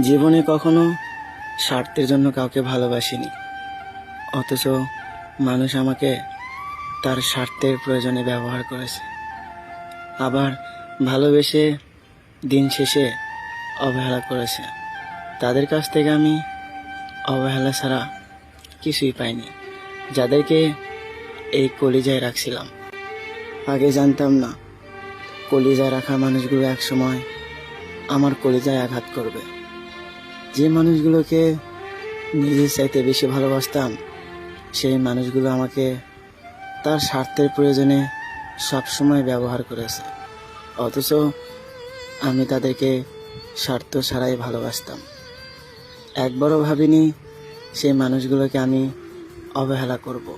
জীবনে কখনো স্বার্থের জন্য কাউকে ভালোবাসিনি। অথচ মানুষ আমাকে তার স্বার্থের প্রয়োজনে ব্যবহার করেছে। আবার ভালোবেসে দিন শেষে অবহেলা করেছে। তাদের কাছ থেকে আমি অবহেলা ছাড়া কিছুই পাইনি। যাদেরকে এই কলিজায় রাখছিলাম। আগে জানতাম না, কলিজায় রাখা মানুষগুলো এক সময় আমার কলিজায় আঘাত করবে। যে মানুষগুলোকে নিজের চাইতে বেশি ভালোবাসতাম, সেই মানুষগুলো আমাকে তার স্বার্থের প্রয়োজনে সবসময় ব্যবহার করেছে। অথচ আমি তাদেরকে স্বার্থ ছাড়াই ভালোবাসতাম। একবারও ভাবিনি সেই মানুষগুলোকে আমি অবহেলা করব।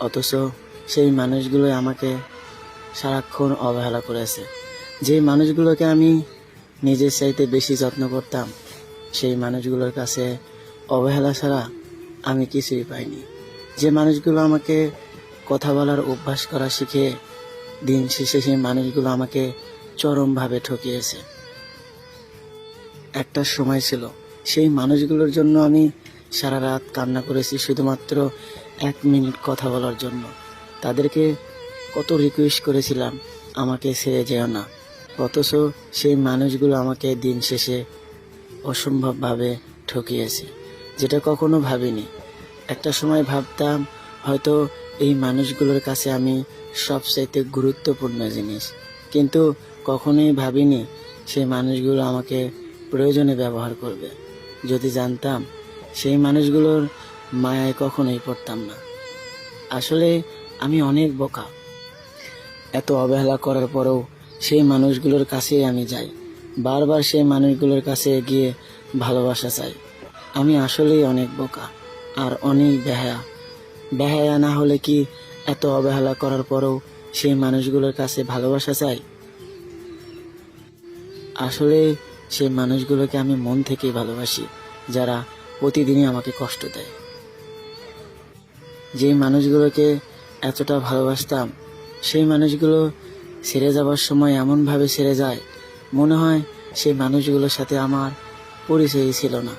অথচ সেই মানুষগুলো আমাকে সারাক্ষণ অবহেলা করেছে। যে মানুষগুলোকে আমি নিজের চাইতে বেশি যত্ন করতাম সেই মানুষগুলোর কাছে অবহেলা ছাড়া আমি কিছুই পাইনি। যে মানুষগুলো আমাকে কথা বলার অভ্যাস করা শিখে দিন শেষে সেই মানুষগুলো আমাকে চরমভাবে ঠকিয়েছে। একটা সময় ছিল, সেই মানুষগুলোর জন্য আমি সারা রাত কান্না করেছি শুধুমাত্র এক মিনিট কথা বলার জন্য। তাদেরকে কত রিকোয়েস্ট করেছিলাম, আমাকে ছেড়ে যেও না। অথচ সেই মানুষগুলো আমাকে দিন শেষে অসম্ভবভাবে ঠকিয়েছে, যেটা কখনো ভাবিনি। একটা সময় ভাবতাম, হয়তো এই মানুষগুলোর কাছে আমি সবচাইতে গুরুত্বপূর্ণ জিনিস। কিন্তু কখনোই ভাবিনি সেই মানুষগুলো আমাকে প্রয়োজনে ব্যবহার করবে। যদি জানতাম, সেই মানুষগুলোর মায়ায় কখনোই পড়তাম না। আসলে আমি অনেক বোকা। এত অবহেলা করার পরেও সেই মানুষগুলোর কাছেই আমি যাই। বারবার সেই মানুষগুলোর কাছে গিয়ে ভালোবাসা চাই। আমি আসলেই অনেক বোকা আর অনেক বেহায়া। বেহায়া না হলে কি এত অবহেলা করার পরেও সেই মানুষগুলোর কাছে ভালোবাসা চাই? আসলে সেই মানুষগুলোকে আমি মন থেকেই ভালোবাসি, যারা প্রতিদিনই আমাকে কষ্ট দেয়। যেই মানুষগুলোকে এতটা ভালোবাসতাম, সেই মানুষগুলো ছেড়ে যাবার সময় এমনভাবে ছেড়ে যায় মনে হয় সেই মানুষগুলোর সাথে আমার পরিচয়ই ছিল না।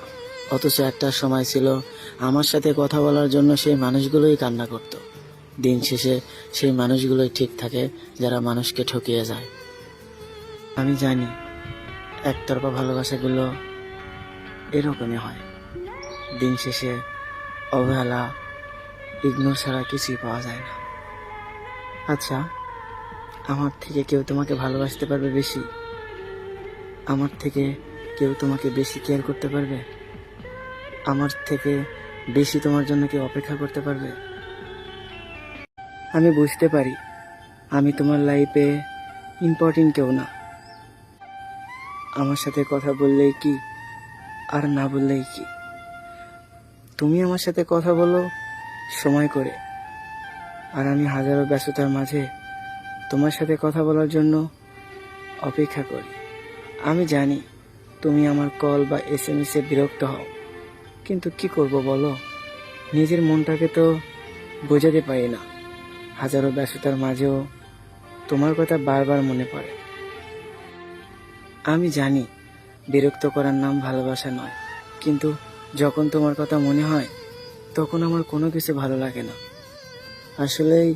অথচ একটা সময় ছিল আমার সাথে কথা বলার জন্য সেই মানুষগুলোই কান্না করত। দিন শেষে সেই মানুষগুলোই ঠিক থাকে যারা মানুষকে ঠকিয়ে যায়। আমি জানি একতরফা ভালোবাসাগুলো এরকমই হয়। দিন শেষে অবহেলা, ইগনোর ছাড়া কিছুই পাওয়া যায় না। আচ্ছা আমার থেকে কেউ তোমাকে ভালোবাসতে পারবে বেশি? আমার থেকে কেউ তোমাকে বেশি কেয়ার করতে পারবে? আমার থেকে বেশি তোমার জন্য কেউ অপেক্ষা করতে পারবে? আমি বুঝতে পারি। আমি তোমার লাইফে ইম্পর্টেন্ট কেউ না। আমার সাথে কথা বললেই কি, আর না বললেই কি? তুমি আমার সাথে কথা বলো সময় করে। আর আমি হাজারো ব্যস্ততার মাঝে তোমার সাথে কথা বলার জন্য অপেক্ষা করি। আমি জানি তুমি আমার কল বা এস এম এসে বিরক্ত হও, কিন্তু কি করব বলো? নিজের মনটাকে তো বোঝাতে পারি না। হাজারো ব্যস্ততার মাঝেও তোমার কথা বারবার মনে পড়ে। আমি জানি বিরক্ত করার নাম ভালোবাসা নয়, কিন্তু যখন তোমার কথা মনে হয়, তখন আমার কোনো কিছু ভালো লাগে না। আসলেই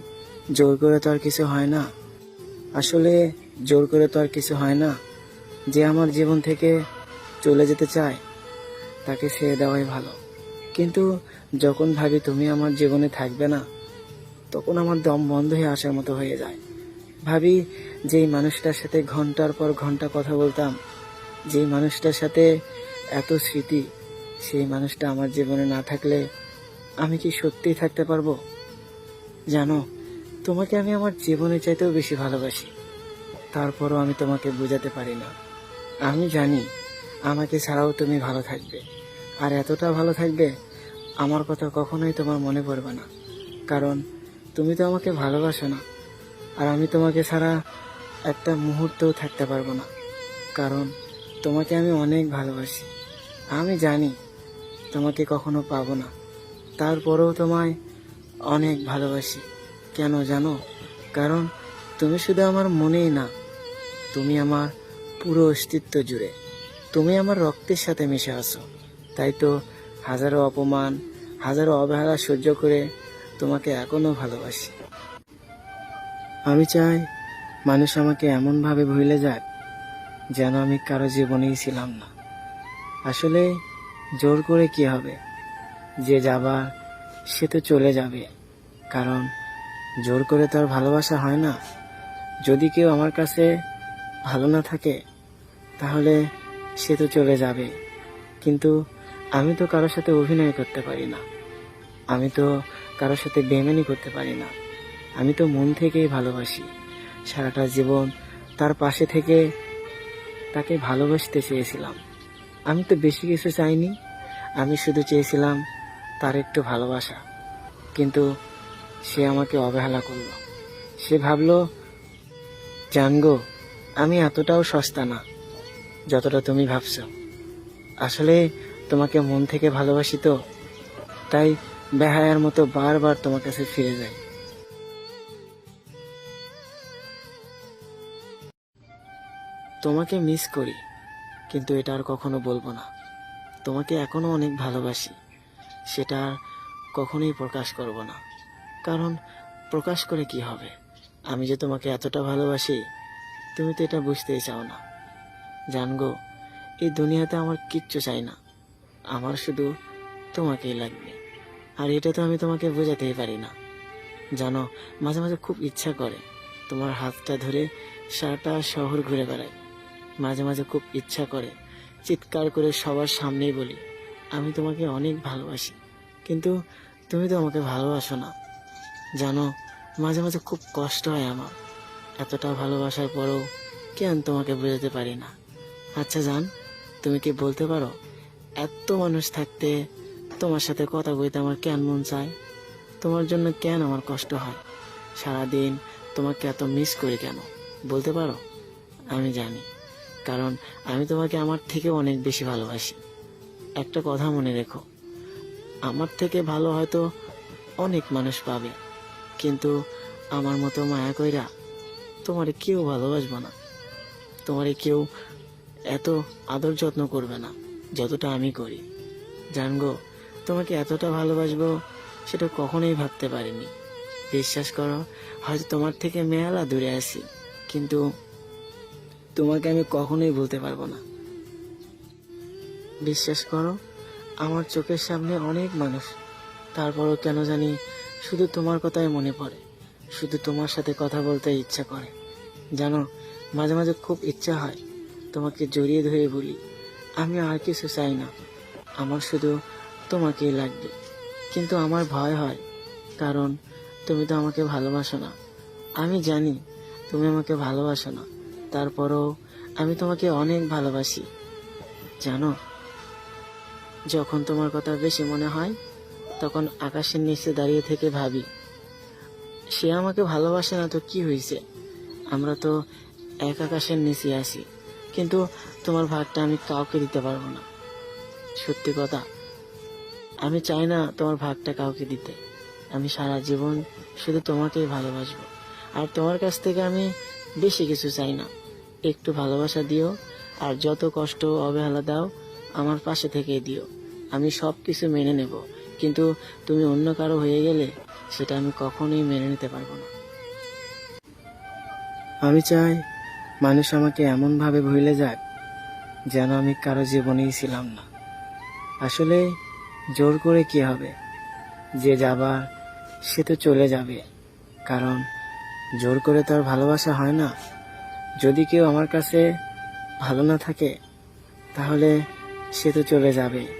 জোর করে তো আর কিছু হয় না। আসলে জোর করে তো আর কিছু হয় না। যে আমার জীবন থেকে চলে যেতে চায়, তাকে ছেড়ে দেওয়াই ভালো। কিন্তু যখন ভাবি তুমি আমার জীবনে থাকবে না, তখন আমার দম বন্ধ হয়ে আসার মতো হয়ে যায়। ভাবি, যেই মানুষটার সাথে ঘণ্টার পর ঘণ্টা কথা বলতাম, যেই মানুষটার সাথে এত স্মৃতি, সেই মানুষটা আমার জীবনে না থাকলে আমি কি সত্যিই থাকতে পারব? জানো, তোমাকে আমি আমার জীবনের চাইতেও বেশি ভালোবাসি। তারপরও আমি তোমাকে বোঝাতে পারি না। আমি জানি আমাকে ছাড়াও তুমি ভালো থাকবে। আর এতটা ভালো থাকবে, আমার কথা কখনোই তোমার মনে পড়বে না। কারণ তুমি তো আমাকে ভালোবাসো না, আর আমি তোমাকে ছাড়া একটা মুহূর্তও থাকতে পারব না। কারণ তোমাকে আমি অনেক ভালোবাসি। আমি জানি তোমাকে কখনো পাবো না। তারপরেও তোমায় অনেক ভালোবাসি। কেন জানো? কারণ তুমি শুধু আমার মনেই না, তুমি আমার পুরো অস্তিত্ব জুড়ে। তুমি আমার রক্তের সাথে মিশে আছো। তাই তো হাজারো অপমান, হাজারো অবহেলা সহ্য করে তোমাকে এখনও ভালোবাসি। আমি চাই মানুষ আমাকে এমনভাবে ভুলে যাক যেন আমি কারও জীবনেই ছিলাম না। আসলে জোর করে কি হবে? যে যাবার সে তো চলে যাবে। কারণ জোর করে তো আর ভালোবাসা হয় না। যদি কেউ আমার কাছে ভালো না থাকে তাহলে সে তো চলে যাবে। কিন্তু আমি তো কারোর সাথে অভিনয় করতে পারি না। আমি তো কারোর সাথে বেমেনি করতে পারি না। আমি তো মন থেকেই ভালোবাসি। সারাটা জীবন তার পাশে থেকে তাকে ভালোবাসতে চেয়েছিলাম। আমি তো বেশি কিছু চাইনি। আমি শুধু চেয়েছিলাম তার একটু ভালোবাসা। কিন্তু সে আমাকে অবহেলা করল। সে ভাবলো, জানগো, আমি এতটাও সস্তা না। যতটা তুমি ভাবছ। আসলে তোমাকে মন থেকে ভালোবাসি তো, তাই বেহায়ার মতো বারবার তোমার কাছে ফিরে যাই। তোমাকে মিস করি, কিন্তু এটা আর কখনো বলব না। তোমাকে এখনও অনেক ভালোবাসি, সেটা আর কখনোই প্রকাশ করব না। কারণ প্রকাশ করে কি হবে? আমি যে তোমাকে এতটা ভালোবাসি, তুমি তো এটা বুঝতেই চাও না। জানগো এই দুনিয়াতে আমার কিচ্ছু চাই না। আমার শুধু তোমাকেই লাগবে। আর এটা তো আমি তোমাকে বোঝাতেই পারি না। জানো, মাঝে মাঝে খুব ইচ্ছা করে। তোমার হাতটা ধরে সারাটা শহর ঘুরে বেড়াই। মাঝে মাঝে খুব ইচ্ছা করে। চিৎকার করে সবার সামনেই বলি, আমি তোমাকে অনেক ভালোবাসি। কিন্তু তুমি তো আমাকে ভালোবাসো না। জানো, মাঝে মাঝে খুব কষ্ট হয় আমার। এতটা ভালোবাসার পরেও কেন তোমাকে বোঝাতে পারি না? আচ্ছা জান, তুমি কি বলতে পারো? এত মানুষ থাকতে তোমার সাথে কথা বলতে আমার কেন মন চায়? তোমার জন্য কেন আমার কষ্ট হয়? সারাদিন তোমাকে এত মিস করি কেন? বলতে পারো? আমি জানি, কারণ আমি তোমাকে আমার থেকে অনেক বেশি ভালোবাসি। একটা কথা মনে রেখো, আমার থেকে ভালো হয়তো অনেক মানুষ পাবে, কিন্তু আমার মতো মায়া কইরা তোমারে কেউ ভালোবাসবো না। তোমারে কেউ এত আদর যত্ন করবে না, যতটা আমি করি। জানগো তোমাকে এতটা ভালোবাসবো, সেটা কখনোই ভাবতে পারিনি। বিশ্বাস করো, হয়তো তোমার থেকে মেয়ালা দূরে আছি, কিন্তু তোমাকে আমি কখনোই বলতে পারব না। বিশ্বাস করো, আমার চোখের সামনে অনেক মানুষ, তারপরও কেন জানি শুধু তোমার কথাই মনে পড়ে, শুধু তোমার সাথে কথা বলতে ইচ্ছা করে। জানো, মাঝে মাঝে খুব ইচ্ছা হয় তোমাকে জড়িয়ে ধরে বলি, আমি আর কিছু চাই না। আমার শুধু তোমাকেই লাগবে। কিন্তু আমার ভয় হয়, কারণ তুমি তো আমাকে ভালোবাসো না। আমি জানি তুমি আমাকে ভালোবাসো না। তারপরও আমি তোমাকে অনেক ভালোবাসি। জানো, যখন তোমার কথা বেশি মনে হয়, তখন আকাশের নিচে দাঁড়িয়ে থেকে ভাবি, সে আমাকে ভালোবাসে না তো কি হয়েছে? আমরা তো এক আকাশের নিচে আছি। কিন্তু তোমার ভাগটা আমি কাউকে দিতে পারব না। সত্যি কথা, আমি চাই না তোমার ভাগটা কাউকে দিতে। আমি সারা জীবন শুধু তোমাকেই ভালোবাসবো। আর তোমার কাছ থেকে আমি বেশি কিছু চাই না। একটু ভালোবাসা দিও, আর যত কষ্ট অবহেলা দাও, আমার পাশে থেকে দিও। আমি সব কিছু মেনে নেব, কিন্তু তুমি অন্য কারও হয়ে গেলে সেটা আমি কখনোই মেনে নিতে পারব না। আমি চাই মানুষ আমাকে এমনভাবে ভুলে যাক যেন আমি কারও জীবনেই ছিলাম না। আসলে জোর করে কি হবে? যে যাবার, সে তো চলে যাবে। কারণ জোর করে তো আর ভালোবাসা হয় না। যদি কেউ আমার কাছে ভালো না থাকে, তাহলে সে তো চলে যাবে।